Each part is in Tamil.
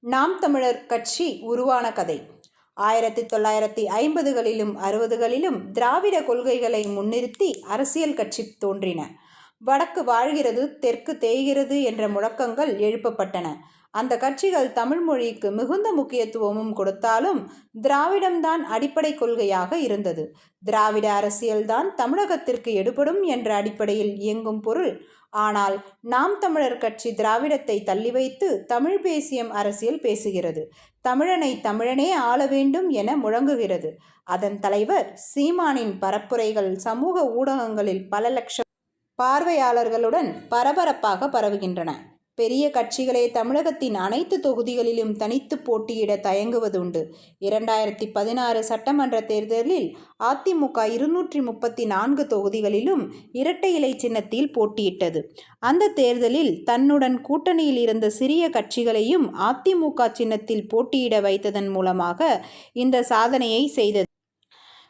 நாம் தமிழர் கட்சி உருவான கதை. ஆயிரத்தி தொள்ளாயிரத்தி ஐம்பதுகளிலும் அறுபதுகளிலும் திராவிட கொள்கைகளை முன்னிறுத்தி அரசியல் கட்சி தோன்றின. வடக்கு வாழ்கிறது தெற்கு தேய்கிறது என்ற முழக்கங்கள் எழுப்பப்பட்டன. அந்த கட்சிகள் தமிழ் மொழிக்கு மிகுந்த முக்கியத்துவமும் கொடுத்தாலும் திராவிடம்தான் அடிப்படை கொள்கையாக இருந்தது. திராவிட அரசியல்தான் தமிழகத்திற்கு எடுபடும் என்ற அடிப்படையில் இயங்கும் பொருள். ஆனால் நாம் தமிழர் கட்சி திராவிடத்தை தள்ளி வைத்து தமிழ் பேசியம் அரசியல் பேசுகிறது. தமிழனை தமிழனே ஆள வேண்டும் என முழங்குகிறது. அதன் தலைவர் சீமானின் பரப்புரைகள் சமூக ஊடகங்களில் பல லட்சம் பார்வையாளர்களுடன் பரபரப்பாக பரவுகின்றன. பெரிய கட்சிகளே தமிழகத்தின் அனைத்து தொகுதிகளிலும் தனித்து போட்டியிட தயங்குவதுண்டு. இரண்டாயிரத்தி பதினாறு சட்டமன்ற தேர்தலில் அதிமுக இருநூற்றி முப்பத்தி நான்கு தொகுதிகளிலும் இரட்டை இலை சின்னத்தில் போட்டியிட்டது. அந்த தேர்தலில் தன்னுடன் கூட்டணியில் இருந்த சிறிய கட்சிகளையும் அதிமுக சின்னத்தில் போட்டியிட வைத்ததன் மூலமாக இந்த சாதனையை செய்தது.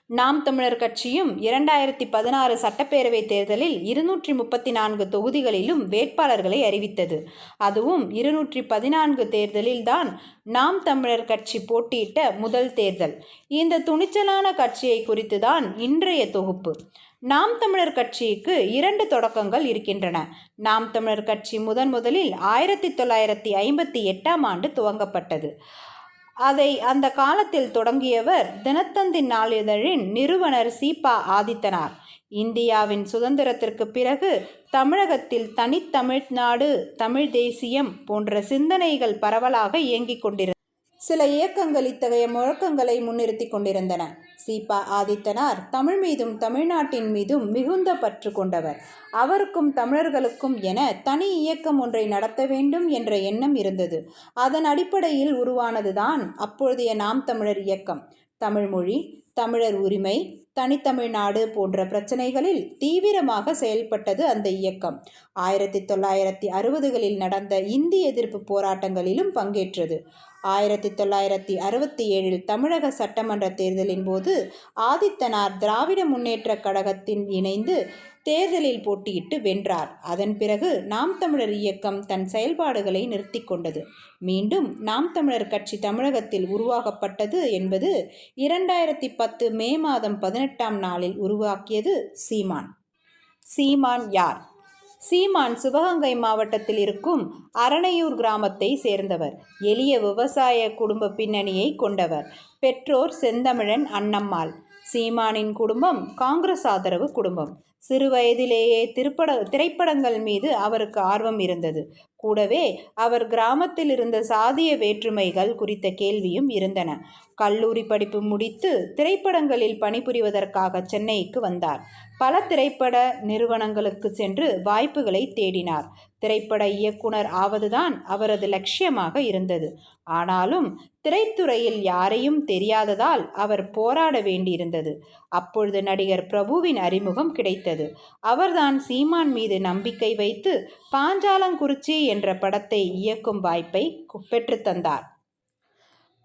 நாம் தமிழர் கட்சியும் இரண்டாயிரத்தி பதினாறு சட்டப்பேரவை தேர்தலில் இருநூற்றி முப்பத்தி நான்கு தொகுதிகளிலும் வேட்பாளர்களை அறிவித்தது. அதுவும் இருநூற்றி பதினான்கு தேர்தலில்தான் நாம் தமிழர் கட்சி போட்டியிட்ட முதல் தேர்தல். இந்த துணிச்சலான கட்சியை குறித்துதான் இன்றைய தொகுப்பு. நாம் தமிழர் கட்சிக்கு இரண்டு தொடக்கங்கள் இருக்கின்றன. நாம் தமிழர் கட்சி முதன் முதலில் ஆயிரத்தி தொள்ளாயிரத்தி ஐம்பத்தி எட்டாம் ஆண்டு துவங்கப்பட்டது. அதை அந்த காலத்தில் தொடங்கியவர் தினத்தந்தி நாளிதழின் நிறுவனர் சீபா ஆதித்தனார். இந்தியாவின் சுதந்திரத்திற்கு பிறகு தமிழகத்தில் தனித்தமிழ்நாடு தமிழ் தேசியம் போன்ற சிந்தனைகள் பரவலாக இயங்கிக் கொண்டிருந்தன. சில இயக்கங்கள் இத்தகைய முழக்கங்களை முன்னிறுத்தி கொண்டிருந்தன. சீபா ஆதித்தனார் தமிழ் மீதும் தமிழ்நாட்டின் மீதும் மிகுந்த பற்று கொண்டவர். அவருக்கும் தமிழர்களுக்கும் என தனி இயக்கம் ஒன்றை நடத்த வேண்டும் என்ற எண்ணம் இருந்தது. அதன் அடிப்படையில் உருவானதுதான் அப்பொழுதைய நாம் தமிழர் இயக்கம். தமிழ்மொழி தமிழர் உரிமை தனித்தமிழ்நாடு போன்ற பிரச்சனைகளில் தீவிரமாக செயல்பட்டது அந்த இயக்கம். ஆயிரத்தி தொள்ளாயிரத்தி அறுபதுகளில் நடந்த இந்தி எதிர்ப்பு போராட்டங்களிலும் பங்கேற்றது. ஆயிரத்தி தொள்ளாயிரத்தி அறுபத்தி ஏழில் தமிழக சட்டமன்ற தேர்தலின் போது ஆதித்தனார் திராவிட முன்னேற்ற கழகத்தின் இணைந்து தேர்தலில் போட்டியிட்டு வென்றார். அதன் பிறகு நாம் தமிழர் இயக்கம் தன் செயல்பாடுகளை நிறுத்தி கொண்டது. மீண்டும் நாம் தமிழர் கட்சி தமிழகத்தில் உருவாக்கப்பட்டது என்பது இரண்டாயிரத்தி பத்து மே மாதம் பதினெட்டாம் நாளில் உருவாக்கியது சீமான். சீமான் யார்? சீமான் சிவகங்கை மாவட்டத்தில் இருக்கும் அரணையூர் கிராமத்தை சேர்ந்தவர். எளிய விவசாய குடும்ப பின்னணியை கொண்டவர். பெற்றோர் செந்தமிழன் அன்னம்மாள் சீமானின் குடும்பம் காங்கிரஸ் ஆதரவு குடும்பம். சிறு வயதிலேயே திருப்பட திரைப்படங்கள் மீது அவருக்கு ஆர்வம் இருந்தது. கூடவே அவர் கிராமத்தில் இருந்த சாதிய வேற்றுமைகள் குறித்த கேள்வியும் இருந்தன. கல்லூரி படிப்பு முடித்து திரைப்படங்களில் பணிபுரிவதற்காக சென்னைக்கு வந்தார். பல திரைப்பட நிறுவனங்களுக்கு சென்று வாய்ப்புகளை தேடினார். திரைப்பட இயக்குனர் ஆவதுதான் அவரது லட்சியமாக இருந்தது. ஆனாலும் திரைத்துறையில் யாரையும் தெரியாததால் அவர் போராட வேண்டியிருந்தது. அப்பொழுது நடிகர் பிரபுவின் அறிமுகம் கிடைத்தது. அவர்தான் சீமான் மீது நம்பிக்கை வைத்து பாஞ்சாலங்குறிச்சி என்ற படத்தை இயக்கும் வாய்ப்பை பெற்றுத்தந்தார்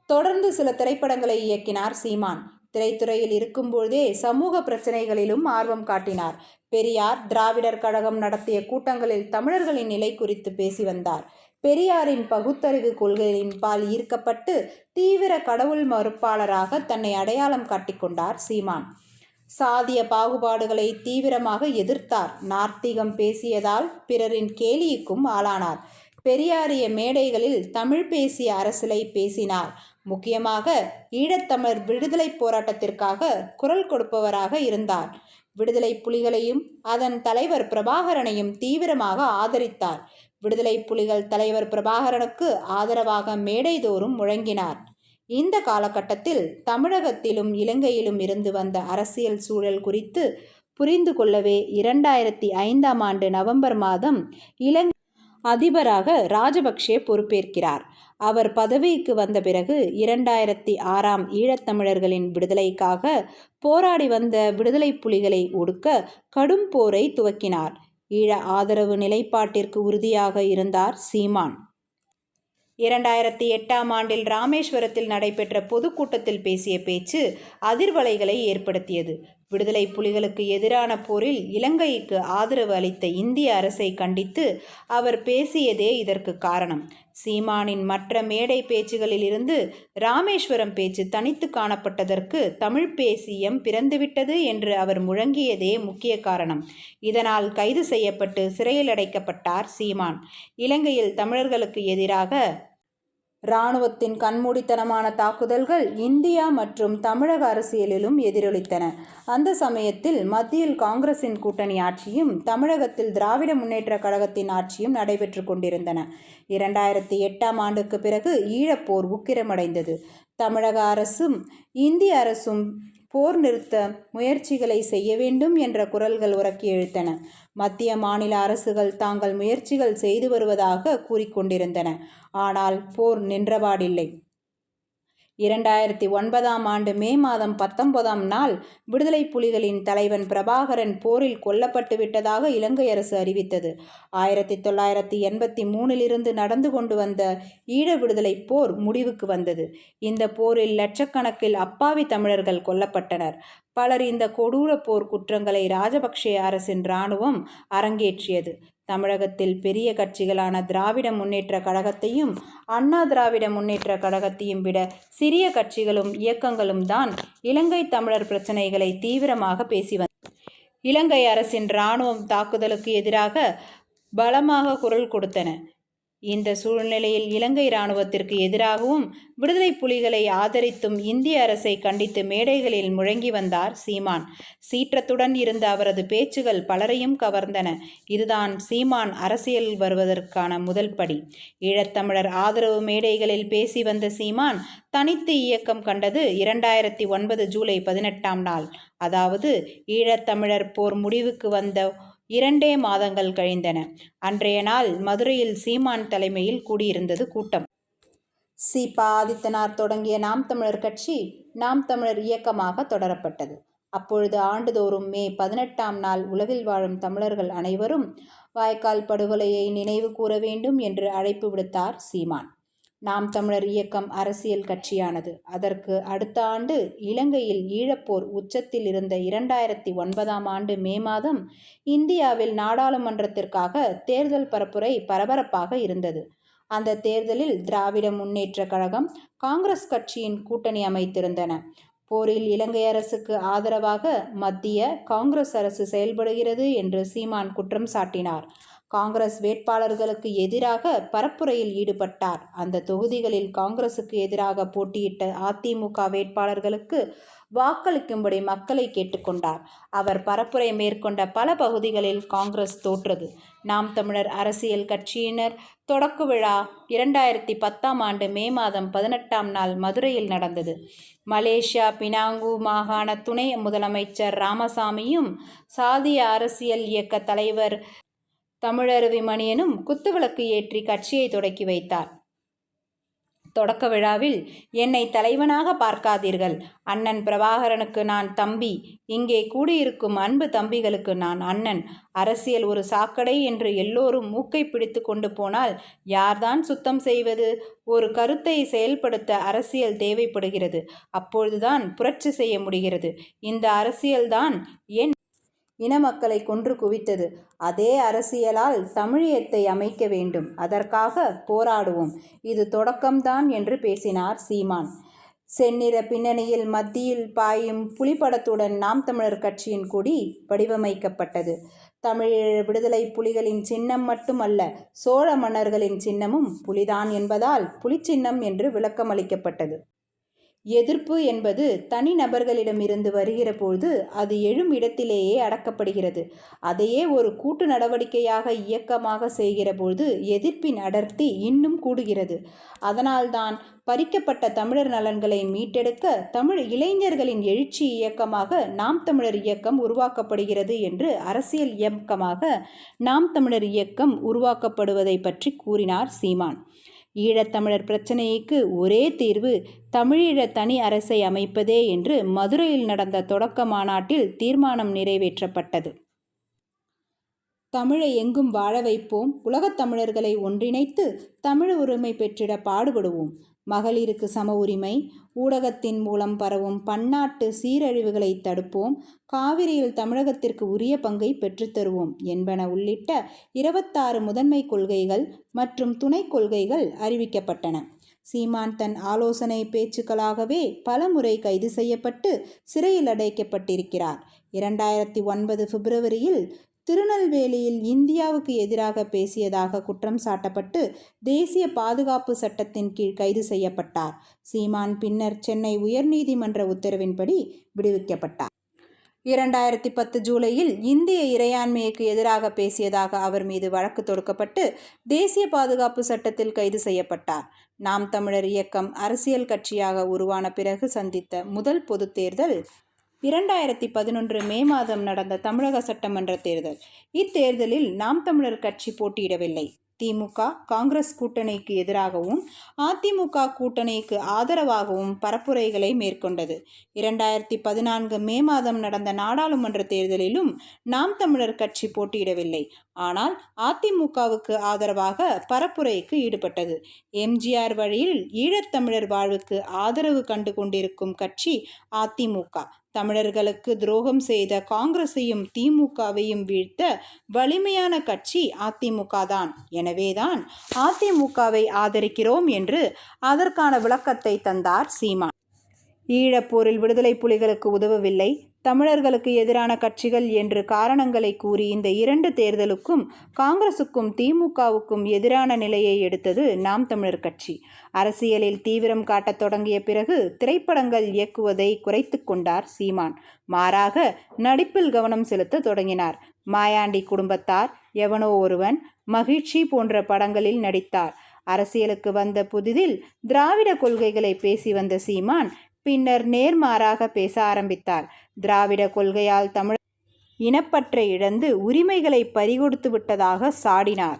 தொடர்ந்து சில திரைப்படங்களை இயக்கினார் சீமான். திரைத்துறையில் இருக்கும்போதே சமூக பிரச்சனைகளிலும் ஆர்வம் காட்டினார். பெரியார் திராவிடர் கழகம் நடத்திய கூட்டங்களில் தமிழர்களின் நிலை குறித்து பேசி வந்தார். பெரியாரின் பகுத்தறிவு கொள்கைகளின் பால் ஈர்க்கப்பட்டு தீவிர கடவுள் மறுப்பாளராக தன்னை அடையாளம் காட்டிக்கொண்டார் சீமான். சாதிய பாகுபாடுகளை தீவிரமாக எதிர்த்தார். நார்த்திகம் பேசியதால் பிறரின் கேலிக்கும் ஆளானார். பெரியாரிய மேடைகளில் தமிழ் பேசிய அரசியலை பேசினார். முக்கியமாக ஈழத்தமிழர் விடுதலை போராட்டத்திற்காக குரல் கொடுப்பவராக இருந்தார். விடுதலை புலிகளையும் அதன் தலைவர் பிரபாகரனையும் தீவிரமாக ஆதரித்தார். விடுதலை புலிகள் தலைவர் பிரபாகரனுக்கு ஆதரவாக மேடைதோறும் முழங்கினார். இந்த காலகட்டத்தில் தமிழகத்திலும் இலங்கையிலும் இருந்து வந்த அரசியல் சூழல் குறித்து புரிந்து கொள்ளவே இரண்டாயிரத்தி ஐந்தாம் ஆண்டு நவம்பர் மாதம் இலங்கை அதிபராக ராஜபக்சே பொறுப்பேற்கிறார். அவர் பதவிக்கு வந்த பிறகு இரண்டாயிரத்தி ஆறாம் ஈழத்தமிழர்களின் விடுதலைக்காக போராடி வந்த விடுதலை புலிகளை ஒடுக்க கடும் போரை துவக்கினார். ஈழ ஆதரவு நிலைப்பாட்டிற்கு உறுதியாக இருந்தார் சீமான். இரண்டாயிரத்தி எட்டாம் ஆண்டில் ராமேஸ்வரத்தில் நடைபெற்ற பொதுக்கூட்டத்தில் பேசிய பேச்சு அதிர்வலைகளை ஏற்படுத்தியது. விடுதலை புலிகளுக்கு எதிரான போரில் இலங்கைக்கு ஆதரவு அளித்த இந்திய அரசை கண்டித்து அவர் பேசியதே இதற்கு காரணம். சீமானின் மற்ற மேடை பேச்சுகளில் இருந்து ராமேஸ்வரம் பேச்சு தனித்து காணப்பட்டதற்கு தமிழ் பேசியம் பிறந்துவிட்டது என்று அவர் முழங்கியதே முக்கிய காரணம். இதனால் கைது செய்யப்பட்டு சிறையில் அடைக்கப்பட்டார் சீமான். இலங்கையில் தமிழர்களுக்கு எதிராக இராணுவத்தின் கண்மூடித்தனமான தாக்குதல்கள் இந்தியா மற்றும் தமிழக அரசியலிலும் எதிரொலித்தன. அந்த சமயத்தில் மத்தியில் காங்கிரசின் கூட்டணி ஆட்சியும் தமிழகத்தில் திராவிட முன்னேற்ற கழகத்தின் ஆட்சியும் நடைபெற்று கொண்டிருந்தன. இரண்டாயிரத்தி எட்டாம் ஆண்டுக்கு பிறகு ஈழப்போர் உக்கிரமடைந்தது. தமிழக அரசும் இந்திய அரசும் போர் நிறுத்த முயற்சிகளை செய்ய வேண்டும் என்ற குரல்கள் உறக்கி எழுத்தன மத்திய மாநில அரசுகள் தாங்கள் முயற்சிகள் செய்து வருவதாக கூறிக்கொண்டிருந்தன. ஆனால் போர் நின்றபாடில்லை. இரண்டாயிரத்தி ஒன்பதாம் ஆண்டு மே மாதம் பத்தொன்பதாம் நாள் விடுதலை புலிகளின் தலைவன் பிரபாகரன் போரில் கொல்லப்பட்டு விட்டதாக இலங்கை அரசு அறிவித்தது. ஆயிரத்தி தொள்ளாயிரத்தி எண்பத்தி மூணிலிருந்து நடந்து கொண்டு வந்த ஈழ விடுதலை போர் முடிவுக்கு வந்தது. இந்த போரில் லட்சக்கணக்கில் அப்பாவி தமிழர்கள் கொல்லப்பட்டனர். பலர் இந்த கொடூர போர் குற்றங்களை ராஜபக்ஷே அரசின் இராணுவம் அரங்கேற்றியது. தமிழகத்தில் பெரிய கட்சிகளான திராவிட முன்னேற்ற கழகத்தையும் அண்ணா திராவிட முன்னேற்ற கழகத்தையும் விட சிறிய கட்சிகளும் இயக்கங்களும் தான் இலங்கை தமிழர் பிரச்சனைகளை தீவிரமாக பேசி வந்த இலங்கை அரசின் இராணுவம் தாக்குதலுக்கு எதிராக பலமாக குரல் கொடுத்தன. இந்த சூழ்நிலையில் இலங்கை இராணுவத்திற்கு எதிராகவும் விடுதலை புலிகளை ஆதரித்தும் இந்திய அரசை கண்டித்து மேடைகளில் முழங்கி வந்தார் சீமான். சீற்றத்துடன் இருந்த அவரது பேச்சுகள் பலரையும் கவர்ந்தன. இதுதான் சீமான் அரசியல் வருவதற்கான முதல் படி. ஈழத்தமிழர் ஆதரவு மேடைகளில் பேசி வந்த சீமான் தனித்து இயக்கம் கண்டது இரண்டாயிரத்தி ஒன்பது ஜூலை பதினெட்டாம் நாள். அதாவது ஈழத்தமிழர் போர் முடிவுக்கு வந்த இரண்டே மாதங்கள் கழிந்தன. அன்றைய நாள் மதுரையில் சீமான் தலைமையில் கூடியிருந்தது கூட்டம். சீபா ஆதித்தனார் தொடங்கிய நாம் தமிழர் கட்சி நாம் தமிழர் இயக்கமாக தொடரப்பட்டது. அப்பொழுது ஆண்டுதோறும் மே பதினெட்டாம் நாள் உலகில் வாழும் தமிழர்கள் அனைவரும் வாய்க்கால் படுகொலையை நினைவு கூற வேண்டும் என்று அழைப்பு விடுத்தார் சீமான். நாம் தமிழர் இயக்கம் அரசியல் கட்சியானது. அதற்கு அடுத்த ஆண்டு இலங்கையில் ஈழப்போர் உச்சத்தில் இருந்த இரண்டாயிரத்தி ஒன்பதாம் ஆண்டு மே மாதம் இந்தியாவில் நாடாளுமன்றத்திற்காக தேர்தல் பரப்புரை பரபரப்பாக இருந்தது. அந்த தேர்தலில் திராவிட முன்னேற்ற கழகம் காங்கிரஸ் கட்சியின் கூட்டணி அமைத்திருந்தன. போரில் இலங்கை அரசுக்கு ஆதரவாக மத்திய காங்கிரஸ் அரசு செயல்படுகிறது என்று சீமான் குற்றம் சாட்டினார். காங்கிரஸ் வேட்பாளர்களுக்கு எதிராக பரப்புரையில் ஈடுபட்டார். அந்த தொகுதிகளில் காங்கிரசுக்கு எதிராக போட்டியிட்ட அதிமுக வேட்பாளர்களுக்கு வாக்களிக்கும்படி மக்களை கேட்டுக்கொண்டார். அவர் பரப்புரை மேற்கொண்ட பல பகுதிகளில் காங்கிரஸ் தோற்றது. நாம் தமிழர் அரசியல் கட்சியினர் தொடக்க விழா இரண்டாயிரத்தி பத்தாம் ஆண்டு மே மாதம் பதினெட்டாம் நாள் மதுரையில் நடந்தது. மலேசியா பினாங்கு மாகாண துணை முதலமைச்சர் ராமசாமியும் சாதிய அரசியல் இயக்க தலைவர் தமிழருவி மணியனும் குத்துவிளக்கு ஏற்றி கட்சியை தொடக்கி வைத்தார். தொடக்க விழாவில் என்னை தலைவனாக பார்க்காதீர்கள். அண்ணன் பிரபாகரனுக்கு நான் தம்பி. இங்கே கூடியிருக்கும் அன்பு தம்பிகளுக்கு நான் அண்ணன். அரசியல் ஒரு சாக்கடை என்று எல்லோரும் மூக்கை பிடித்து கொண்டு போனால் யார்தான் சுத்தம் செய்வது? ஒரு கருத்தை செயல்படுத்த அரசியல் தேவைப்படுகிறது. அப்பொழுதுதான் புரட்சி செய்ய முடிகிறது. இந்த அரசியல்தான் என் இன மக்களை கொன்று குவித்தது. அதே அரசியலால் தமிழியத்தை அமைக்க வேண்டும். அதற்காக போராடுவோம். இது தொடக்கம்தான் என்று பேசினார் சீமான். செந்நிற பின்னணியில் மத்தியில் பாயும் புலிப்படத்துடன் நாம் தமிழர் கட்சியின் கொடி வடிவமைக்கப்பட்டது. தமிழீழ விடுதலை புலிகளின் சின்னம் மட்டுமல்ல சோழ மன்னர்களின் சின்னமும் புலிதான் என்பதால் புலிச்சின்னம் என்று விளக்கமளிக்கப்பட்டது. எதிர்ப்பு என்பது தனிநபர்களிடமிருந்து வருகிற பொழுது அது எழும் இடத்திலேயே அடக்கப்படுகிறது. அதையே ஒரு கூட்டு நடவடிக்கையாக இயக்கமாக செய்கிற பொழுது எதிர்ப்பின் அடர்த்தி இன்னும் கூடுகிறது. அதனால்தான் பறிக்கப்பட்ட தமிழர் நலன்களை மீட்டெடுக்க தமிழ் இளைஞர்களின் எழுச்சி இயக்கமாக நாம் தமிழர் இயக்கம் உருவாக்கப்படுகிறது என்று அரசியல் இயக்கமாக நாம் தமிழர் இயக்கம் உருவாக்கப்படுவதை பற்றி கூறினார் சீமான். ஈழத்தமிழர் பிரச்சனைக்கு ஒரே தீர்வு தமிழீழ தனி அரசை அமைப்பதே என்று மதுரையில் நடந்த தொடக்க மாநாட்டில் தீர்மானம் நிறைவேற்றப்பட்டது. தமிழை எங்கும் வாழ வைப்போம். உலகத் தமிழர்களை ஒன்றிணைத்து தமிழ் உரிமை பெற்றிட பாடுபடுவோம். மகளிருக்கு சம உரிமை. ஊடகத்தின் மூலம் பரவும் பன்னாட்டு சீரழிவுகளை தடுப்போம். காவிரியில் தமிழகத்திற்கு உரிய பங்கை பெற்றுத்தருவோம் என்பன உள்ளிட்ட இருபத்தாறு முதன்மை கொள்கைகள் மற்றும் துணை கொள்கைகள் அறிவிக்கப்பட்டன. சீமான் தன் ஆலோசனை பேச்சுக்களாகவே பலமுறை கைது செய்யப்பட்டு சிறையில் அடைக்கப்பட்டிருக்கிறார். இரண்டாயிரத்தி ஒன்பது பிப்ரவரியில் திருநெல்வேலியில் இந்தியாவுக்கு எதிராக பேசியதாக குற்றம் சாட்டப்பட்டு தேசிய பாதுகாப்பு சட்டத்தின் கீழ் கைது செய்யப்பட்டார். சீமான் பின்னர் சென்னை உயர்நீதிமன்ற உத்தரவின்படி விடுவிக்கப்பட்டார். இரண்டாயிரத்தி பத்து ஜூலையில் இந்திய இறையாண்மைக்கு எதிராக பேசியதாக அவர் மீது வழக்கு தொடுக்கப்பட்டு தேசிய பாதுகாப்பு சட்டத்தில் கைது செய்யப்பட்டார். நாம் தமிழர் இயக்கம் அரசியல் கட்சியாக உருவான பிறகு சந்தித்த முதல் பொதுத் தேர்தல் இரண்டாயிரத்தி பதினொன்று மே மாதம் நடந்த தமிழக சட்டமன்ற தேர்தல். இத்தேர்தலில் நாம் தமிழர் கட்சி போட்டியிடவில்லை. திமுக காங்கிரஸ் கூட்டணிக்கு எதிராகவும் அதிமுக கூட்டணிக்கு ஆதரவாகவும் பரப்புரைகளை மேற்கொண்டது. இரண்டாயிரத்தி பதினான்கு மே மாதம் நடந்த நாடாளுமன்ற தேர்தலிலும் நாம் தமிழர் கட்சி போட்டியிடவில்லை. ஆனால் அதிமுகவுக்கு ஆதரவாக பரப்புரைக்கு ஈடுபட்டது. எம்ஜிஆர் வழியில் ஈழத்தமிழர் வாழ்வுக்கு ஆதரவு கண்டு கொண்டிருக்கும் கட்சி அதிமுக தமிழர்களுக்கு துரோகம் செய்த காங்கிரஸையும் திமுகவையும் வீழ்த்த வலிமையான கட்சி அதிமுக தான் எனவேதான் அதிமுகவை ஆதரிக்கிறோம் என்று அதற்கான விளக்கத்தை தந்தார் சீமான். ஈழப்போரில் விடுதலை புலிகளுக்கு உதவவில்லை. தமிழர்களுக்கு எதிரான கட்சிகள் என்று காரணங்களை கூறி இந்த இரண்டு தேர்தலுக்கும் காங்கிரசுக்கும் திமுகவுக்கும் எதிரான நிலையை எடுத்தது நாம் தமிழர் கட்சி. அரசியலில் தீவிரம் காட்டத் தொடங்கிய பிறகு திரைப்படங்கள் இயக்குவதை குறைத்து கொண்டார் சீமான். மாறாக நடிப்பில் கவனம் செலுத்த தொடங்கினார். மாயாண்டி குடும்பத்தார் எவனோ ஒருவன் மகிழ்ச்சி போன்ற படங்களில் நடித்தார். அரசியலுக்கு வந்த புதிதில் திராவிட கொள்கைகளை பேசி வந்த சீமான் பின்னர் நேர்மாறாக பேச ஆரம்பித்தார் திராவிட கொள்கையால் தமிழ் இனப்பற்றை இழந்து உரிமைகளை பறிகொடுத்து விட்டதாக சாடினார்.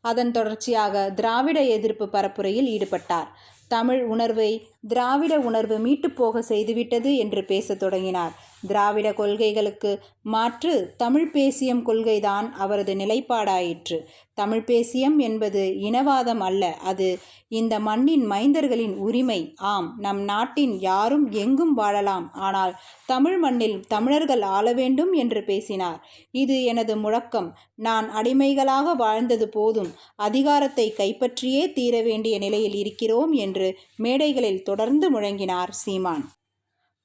அதன் தொடர்ச்சியாக திராவிட எதிர்ப்பு பரப்புரையில் ஈடுபட்டார். தமிழ் உணர்வை திராவிட உணர்வு மீட்டுப்போக செய்துவிட்டது என்று பேசத் தொடங்கினார். திராவிட கொள்கைகளுக்கு மாற்று தமிழ் பேசியம் கொள்கைதான் அவரது நிலைப்பாடாயிற்று. தமிழ் பேசியம் என்பது இனவாதம் அல்ல அது இந்த மண்ணின் மைந்தர்களின் உரிமை. ஆம் நம் நாட்டின் யாரும் எங்கும் வாழலாம் ஆனால் தமிழ் மண்ணில் தமிழர்கள் ஆள வேண்டும் என்று பேசினார். இது எனது முழக்கம். நான் அடிமைகளாக வாழ்ந்தது போதும் அதிகாரத்தை கைப்பற்றியே தீர வேண்டிய நிலையில் இருக்கிறோம் என்று மேடைகளில் தொடர்ந்து முழங்கினார் சீமான்.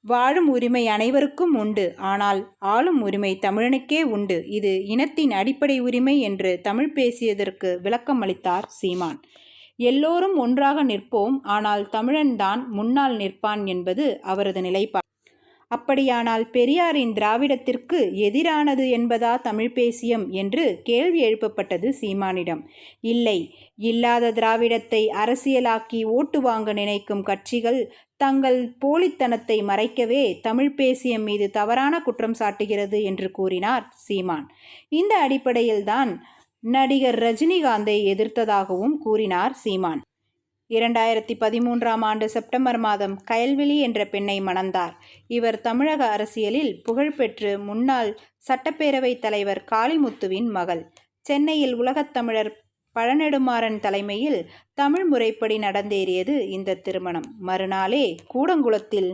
வாழும் உரிமை அனைவருக்கும் உண்டு. ஆனால் ஆளும் உரிமை தமிழனுக்கே உண்டு. இது இனத்தின் அடிப்படை உரிமை என்று தமிழ் பேசியதற்கு விளக்கம் அளித்தார் சீமான். எல்லோரும் ஒன்றாக நிற்போம். ஆனால் தமிழன்தான் முன்னால் நிற்பான் என்பது அவரது நிலைப்பாடு. அப்படியானால் பெரியாரின் திராவிடத்திற்கு எதிரானது என்பதா தமிழ் பேசியம் என்று கேள்வி எழுப்பப்பட்டது சீமானிடம். இல்லை இல்லாத திராவிடத்தை அரசியலாக்கி ஓட்டு வாங்க நினைக்கும் கட்சிகள் தங்கள் போலித்தனத்தை மறைக்கவே தமிழ் பேசியம் மீது தவறான குற்றம் சாட்டுகிறது என்று கூறினார் சீமான். இந்த அடிப்படையில்தான் நடிகர் ரஜினிகாந்தை எதிர்த்ததாகவும் கூறினார் சீமான். இரண்டாயிரத்தி பதிமூன்றாம் ஆண்டு செப்டம்பர் மாதம் கயல்விழி என்ற பெண்ணை மணந்தார். இவர் தமிழக அரசியலில் புகழ்பெற்று முன்னாள் சட்டப்பேரவைத் தலைவர் காளிமுத்துவின் மகள். சென்னையில் உலகத்தமிழர் பழநெடுமாறன் தலைமையில் தமிழ் முறைப்படி நடந்தேறியது இந்த திருமணம். மறுநாளே கூடங்குளத்தில்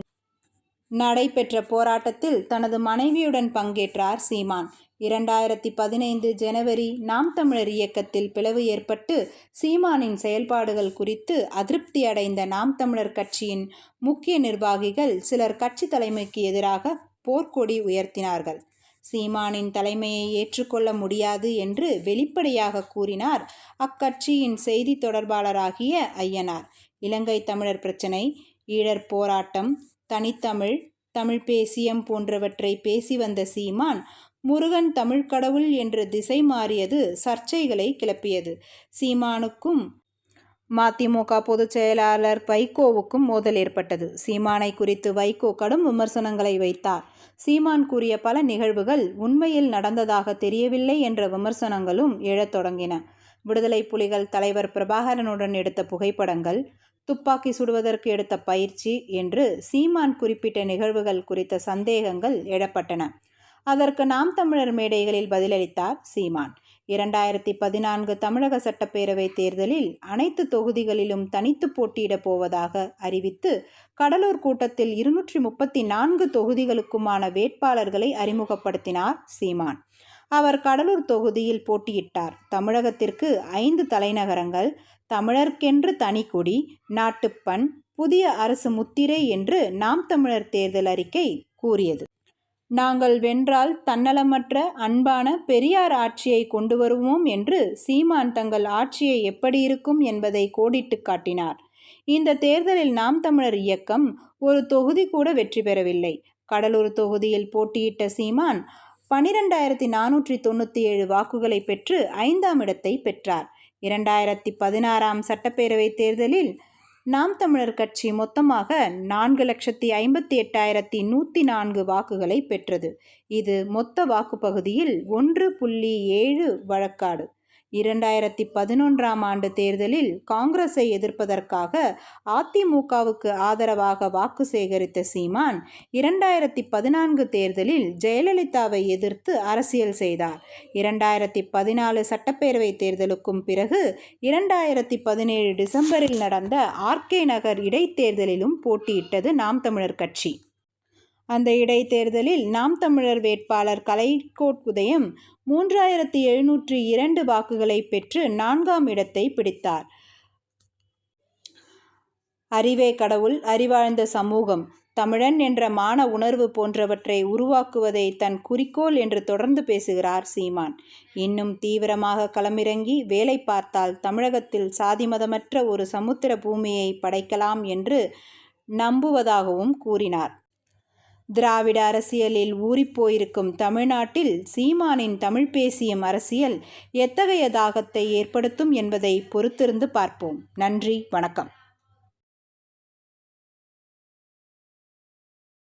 நடைபெற்ற போராட்டத்தில் தனது மனைவியுடன் பங்கேற்றார் சீமான். இரண்டாயிரத்தி பதினைந்து ஜனவரி நாம் தமிழர் இயக்கத்தில் பிளவு ஏற்பட்டு சீமானின் செயல்பாடுகள் குறித்து அதிருப்தி அடைந்த நாம் தமிழர் கட்சியின் முக்கிய நிர்வாகிகள் சிலர் கட்சி தலைமைக்கு எதிராக போர்க்கொடி உயர்த்தினார்கள். சீமானின் தலைமையை ஏற்றுக்கொள்ள முடியாது என்று வெளிப்படையாக கூறினார் அக்கட்சியின் செய்தி தொடர்பாளராகிய ஐயனார். இலங்கை தமிழர் பிரச்சினை ஈழர் போராட்டம் தனித்தமிழ் தமிழ் பேசியம் போன்றவற்றை பேசி வந்த சீமான் முருகன் தமிழ் கடவுள் என்று திசை மாறியது சர்ச்சைகளை கிளப்பியது. சீமானுக்கும் மதிமுக பொதுச் செயலாளர் வைகோவுக்கும் மோதல் ஏற்பட்டது. சீமானை குறித்து வைகோ கடும் விமர்சனங்களை வைத்தார். சீமான் கூறிய பல நிகழ்வுகள் உண்மையில் நடந்ததாக தெரியவில்லை என்ற விமர்சனங்களும் எழத் தொடங்கின. விடுதலை புலிகள் தலைவர் பிரபாகரனுடன் எடுத்த புகைப்படங்கள் துப்பாக்கி சுடுவதற்கு எடுத்த பயிற்சி என்று சீமான் குறிப்பிட்ட நிகழ்வுகள் குறித்த சந்தேகங்கள் எழப்பட்டன. அதற்கு நாம் தமிழர் மேடைகளில் பதிலளித்தார் சீமான். இரண்டாயிரத்தி பதினான்கு தமிழக சட்டப்பேரவை தேர்தலில் அனைத்து தொகுதிகளிலும் தனித்து போட்டியிடப் போவதாக அறிவித்து கடலூர் கூட்டத்தில் இருநூற்றி முப்பத்தி நான்கு தொகுதிகளுக்குமான வேட்பாளர்களை அறிமுகப்படுத்தினார் சீமான். அவர் கடலூர் தொகுதியில் போட்டியிட்டார். தமிழகத்திற்கு ஐந்து தலைநகரங்கள் தமிழர்க்கென்று தனிக்குடி நாட்டுப்பண் புதிய அரசு முத்திரை என்று நாம் தமிழர் தேர்தல் அறிக்கை கூறியது. நாங்கள் வென்றால் தன்னலமற்ற அன்பான பெரியார் ஆட்சியை கொண்டு வருவோம் என்று சீமான் தங்கள் ஆட்சியை எப்படி இருக்கும் என்பதை கோடிட்டு காட்டினார். இந்த தேர்தலில் நாம் தமிழர் இயக்கம் ஒரு தொகுதி கூட வெற்றி பெறவில்லை. கடலூர் தொகுதியில் போட்டியிட்ட சீமான் பனிரெண்டாயிரத்தி நானூற்றி தொண்ணூற்றி ஏழு வாக்குகளை பெற்று ஐந்தாம் இடத்தை பெற்றார். இரண்டாயிரத்தி பதினாறாம் சட்டப்பேரவைத் தேர்தலில் நாம் தமிழர் கட்சி மொத்தமாக நான்கு லட்சத்தி ஐம்பத்தி எட்டாயிரத்தி நூற்றி நான்கு வாக்குகளை பெற்றது. இது மொத்த வாக்குப்பகுதியில் ஒன்று புள்ளி ஏழு வழக்காடு. இரண்டாயிரத்தி பதினொன்றாம் ஆண்டு தேர்தலில் காங்கிரஸை எதிர்ப்பதற்காக அதிமுகவுக்கு ஆதரவாக வாக்கு சேகரித்த சீமான் இரண்டாயிரத்தி பதினான்கு தேர்தலில் ஜெயலலிதாவை எதிர்த்து அரசியல் செய்தார். இரண்டாயிரத்தி பதினாலு சட்டப்பேரவை தேர்தலுக்கும் பிறகு இரண்டாயிரத்தி பதினேழு டிசம்பரில் நடந்த ஆர்கே நகர் இடைத்தேர்தலிலும் போட்டியிட்டது நாம் தமிழர் கட்சி. அந்த இடைத்தேர்தலில் நாம் தமிழர் வேட்பாளர் கலைக்கோட் உதயம் மூன்றாயிரத்தி எழுநூற்றி இரண்டு வாக்குகளை பெற்று நான்காம் இடத்தை பிடித்தார். அறிவே கடவுள் அறிவாழ்ந்த சமூகம் தமிழன் என்ற மான உணர்வு போன்றவற்றை உருவாக்குவதை தன் குறிக்கோள் என்று தொடர்ந்து பேசுகிறார் சீமான். இன்னும் தீவிரமாக களமிறங்கி வேலை பார்த்தால் தமிழகத்தில் சாதிமதமற்ற ஒரு சமுத்திர பூமியை படைக்கலாம் என்று நம்புவதாகவும் கூறினார். திராவிட அரசியலில் ஊறிப்போயிருக்கும் தமிழ்நாட்டில் சீமானின் தமிழ் பேசியும் அரசியல் எத்தகைய தாகத்தை ஏற்படுத்தும் என்பதை பொறுத்திருந்து பார்ப்போம். நன்றி வணக்கம்.